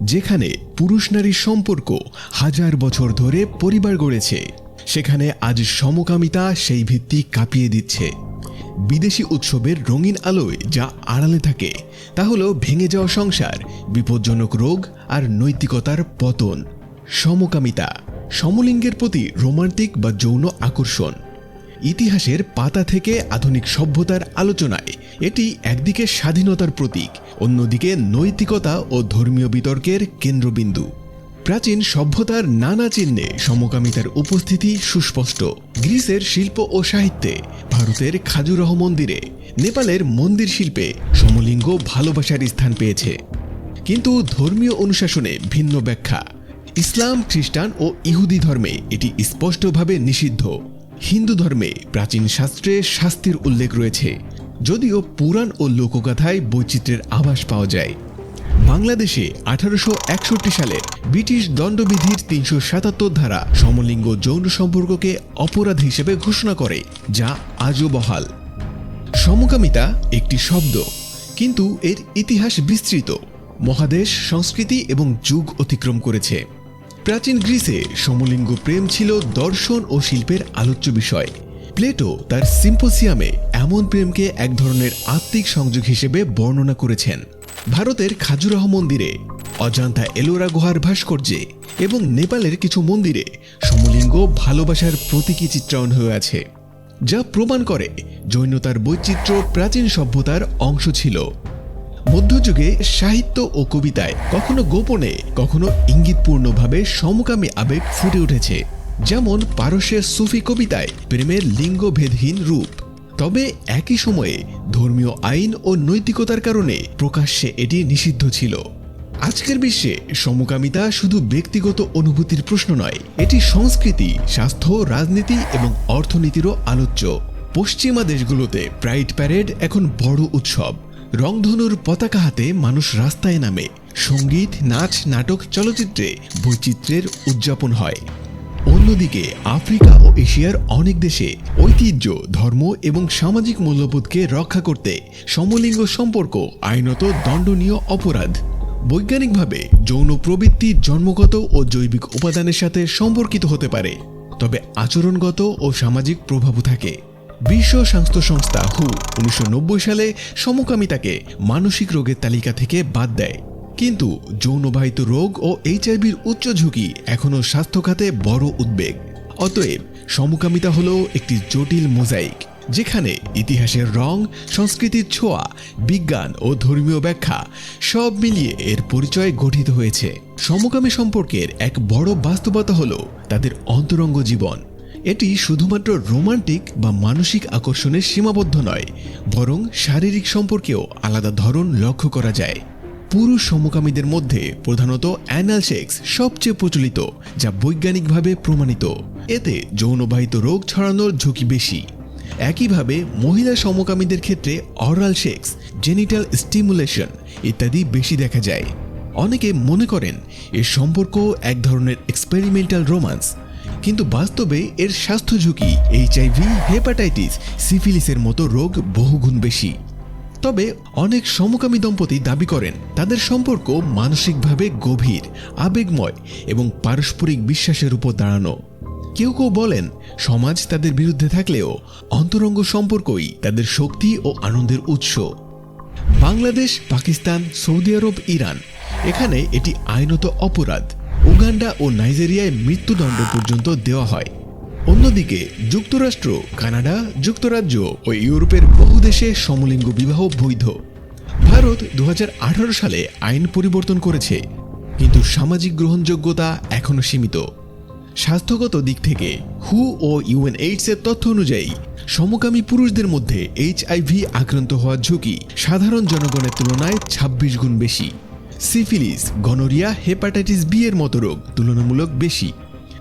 যেখানে পুরুষ নারীর সম্পর্ক হাজার বছর ধরে পরিবার গড়েছে। সেখানে আজ সমকামিতা সেই ভিত্তি কাঁপিয়ে দিচ্ছে। বিদেশি উৎসবের রঙিন আলোয় যা আড়ালে থাকে, তা হলো ভেঙে যাওয়া সংসার, বিপজ্জনক রোগ আর নৈতিকতার পতন। সমকামিতা, সমলিঙ্গের প্রতি রোমান্টিক বা যৌন আকর্ষণ। ইতিহাসের পাতা থেকে আধুনিক সভ্যতার আলোচনায় এটি একদিকে স্বাধীনতার প্রতীক, অন্যদিকে নৈতিকতা ও ধর্মীয় বিতর্কের কেন্দ্রবিন্দু। প্রাচীন সভ্যতার নানা চিহ্নে সমকামিতার উপস্থিতি সুস্পষ্ট। গ্রিসের শিল্প ও সাহিত্যে, ভারতের খাজুরহ মন্দিরে, নেপালের মন্দির শিল্পে সমলিঙ্গ ভালোবাসার স্থান পেয়েছে। কিন্তু ধর্মীয় অনুশাসনে ভিন্ন ব্যাখ্যা। ইসলাম, খ্রিস্টান ও ইহুদি ধর্মে এটি স্পষ্টভাবে নিষিদ্ধ। হিন্দু ধর্মে প্রাচীন শাস্ত্রে শাস্তির উল্লেখ রয়েছে। যদিও পুরাণ ও লোকগাথায় বৈচিত্র্যের আভাস পাওয়া যায়। বাংলাদেশে আঠারোশো একষট্টি সালে ব্রিটিশ দণ্ডবিধির তিনশো সাতাত্তর ধারা সমলিঙ্গ যৌন সম্পর্ককে অপরাধ হিসেবে ঘোষণা করে, যা আজও বহাল। সমকামিতা একটি শব্দ, কিন্তু এর ইতিহাস বিস্তৃত। মহাদেশ, সংস্কৃতি এবং যুগ অতিক্রম করেছে। প্রাচীন গ্রিসে সমলিঙ্গ প্রেম ছিল দর্শন ও শিল্পের আলোচ্য বিষয়। প্লেটো তার সিম্পোসিয়ামে এমন প্রেমকে এক ধরনের আত্মিক সংযোগ হিসেবে বর্ণনা করেছেন। ভারতের খাজুরাহ মন্দিরে, অজান্তা এলোরা গুহার ভাস্কর্যে এবং নেপালের কিছু মন্দিরে সমলিঙ্গ ভালোবাসার প্রতীকী চিত্রায়ন হয়ে আছে, যা প্রমাণ করে জৈনতার বৈচিত্র্য প্রাচীন সভ্যতার অংশ ছিল। মধ্যযুগে সাহিত্য ও কবিতায় কখনো গোপনে, কখনো ইঙ্গিতপূর্ণভাবে সমকামী আবেগ ফুটে উঠেছে। যেমন পারস্যের সুফি কবিতায় প্রেমের লিঙ্গভেদহীন রূপ। তবে একই সময়ে ধর্মীয় আইন ও নৈতিকতার কারণে প্রকাশ্যে এটি নিষিদ্ধ ছিল। আজকের বিশ্বে সমকামিতা শুধু ব্যক্তিগত অনুভূতির প্রশ্ন নয়, এটি সংস্কৃতি, স্বাস্থ্য, রাজনীতি এবং অর্থনীতিরও আলোচ্য। পশ্চিমা দেশগুলোতে প্রাইড প্যারেড এখন বড় উৎসব। রংধনুর পতাকা হাতে মানুষ রাস্তায় নামে। সংগীত, নাচ, নাটক, চলচ্চিত্রে বৈচিত্র্যের উদযাপন হয়। অন্যদিকে, আফ্রিকা ও এশিয়ার অনেক দেশে ঐতিহ্য, ধর্ম এবং সামাজিক মূল্যবোধকে রক্ষা করতে সমলিঙ্গ সম্পর্ক আইনত দণ্ডনীয় অপরাধ। বৈজ্ঞানিকভাবে, যৌন প্রবৃত্তি জন্মগত ও জৈবিক উপাদানের সাথে সম্পর্কিত হতে পারে, তবে আচরণগত ও সামাজিক প্রভাবও থাকে। বিশ্ব স্বাস্থ্য সংস্থা হু উনিশশো নব্বই সালে সমকামিতাকে মানসিক রোগের তালিকা থেকে বাদ দেয়। কিন্তু যৌনবাহিত রোগ ও এইচআইভির উচ্চ ঝুঁকি এখনও স্বাস্থ্য খাতে বড় উদ্বেগ। অতএব সমকামিতা হল একটি জটিল মোজাইক, যেখানে ইতিহাসের রং, সংস্কৃতির ছোঁয়া, বিজ্ঞান ও ধর্মীয় ব্যাখ্যা সব মিলিয়ে এর পরিচয় গঠিত হয়েছে। সমকামী সম্পর্কের এক বড় বাস্তবতা হল তাদের অন্তরঙ্গ জীবন। এটি শুধুমাত্র রোমান্টিক বা মানসিক আকর্ষণের সীমাবদ্ধ নয়, বরং শারীরিক সম্পর্কেও আলাদা ধরন লক্ষ্য করা যায়। পুরুষ সমকামীদের মধ্যে প্রধানত অ্যানাল সেক্স সবচেয়ে প্রচলিত, যা বৈজ্ঞানিকভাবে প্রমাণিত। এতে যৌনবাহিত রোগ ছড়ানোর ঝুঁকি বেশি। একইভাবে মহিলা সমকামীদের ক্ষেত্রে অরাল সেক্স, জেনিটাল স্টিমুলেশন ইত্যাদি বেশি দেখা যায়। অনেকে মনে করেন এর সম্পর্ক এক ধরনের এক্সপেরিমেন্টাল রোমান্স কিন্তু বাস্তবে এর স্বাস্থ্য ঝুঁকি এইচআইভি, হেপাটাইটিস, সিফিলিসের মতো রোগ বহুগুণ বেশি। তবে অনেক সমকামী দম্পতি দাবি করেন, তাদের সম্পর্ক মানসিকভাবে গভীর, আবেগময় এবং পারস্পরিক বিশ্বাসের উপর দাঁড়ানো। কেউ কেউ বলেন, সমাজ তাদের বিরুদ্ধে থাকলেও অন্তরঙ্গ সম্পর্কই তাদের শক্তি ও আনন্দের উৎস। Bangladesh, Pakistan, Saudi Arab, Iran, এখানে এটি আইনত অপরাধ। উগান্ডা ও নাইজেরিয়ায় মৃত্যুদণ্ড পর্যন্ত দেওয়া হয়। অন্যদিকে, যুক্তরাষ্ট্র, কানাডা, যুক্তরাজ্য ও ইউরোপের বহু দেশে সমলিঙ্গ বিবাহ বৈধ। ভারত দু হাজার আঠারো সালে আইন পরিবর্তন করেছে, কিন্তু সামাজিক গ্রহণযোগ্যতা এখনও সীমিত। স্বাস্থ্যগত দিক থেকে, হু ও ইউএনএইডস এর তথ্য অনুযায়ী, সমকামী পুরুষদের মধ্যে এইচআইভি আক্রান্ত হওয়ার ঝুঁকি সাধারণ জনগণের তুলনায় ২৬ গুণ বেশি। সিফিলিস, গনোরিয়া, হেপাটাইটিস বি এর মতো রোগ তুলনামূলক বেশি।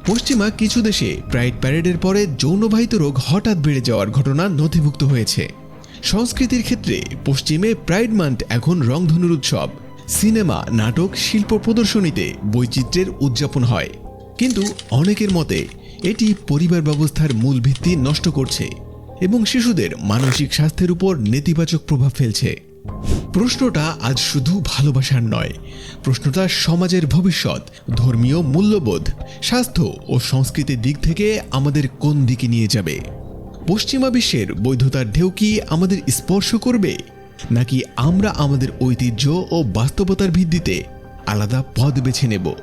পশ্চিমা কিছু দেশে প্রাইড প্যারেডের পরে যৌনবাহিত রোগ হঠাৎ বেড়ে যাওয়ার ঘটনা নথিভুক্ত হয়েছে। সংস্কৃতির ক্ষেত্রে পশ্চিমে প্রাইড মান্থ এখন রংধনুর উৎসব। সিনেমা, নাটক, শিল্প প্রদর্শনীতে বৈচিত্র্যের উদযাপন হয়। কিন্তু অনেকের মতে এটি পরিবার ব্যবস্থার মূল ভিত্তি নষ্ট করছে এবং শিশুদের মানসিক স্বাস্থ্যের উপর নেতিবাচক প্রভাব ফেলছে। প্রশ্নটা আজ শুধু ভালোবাসার নয়। প্রশ্নটা সমাজের ভবিষ্যৎ, ধর্মীয় মূল্যবোধ, স্বাস্থ্য ও সংস্কৃতির দিক থেকে আমাদের কোন দিকে নিয়ে যাবে? পশ্চিমা বিশ্বের বৈধতার ঢেউ কি আমাদের স্পর্শ করবে? নাকি আমরা আমাদের ঐতিহ্য ও বাস্তবতার ভিত্তিতে আলাদা পথ বেছে নেব?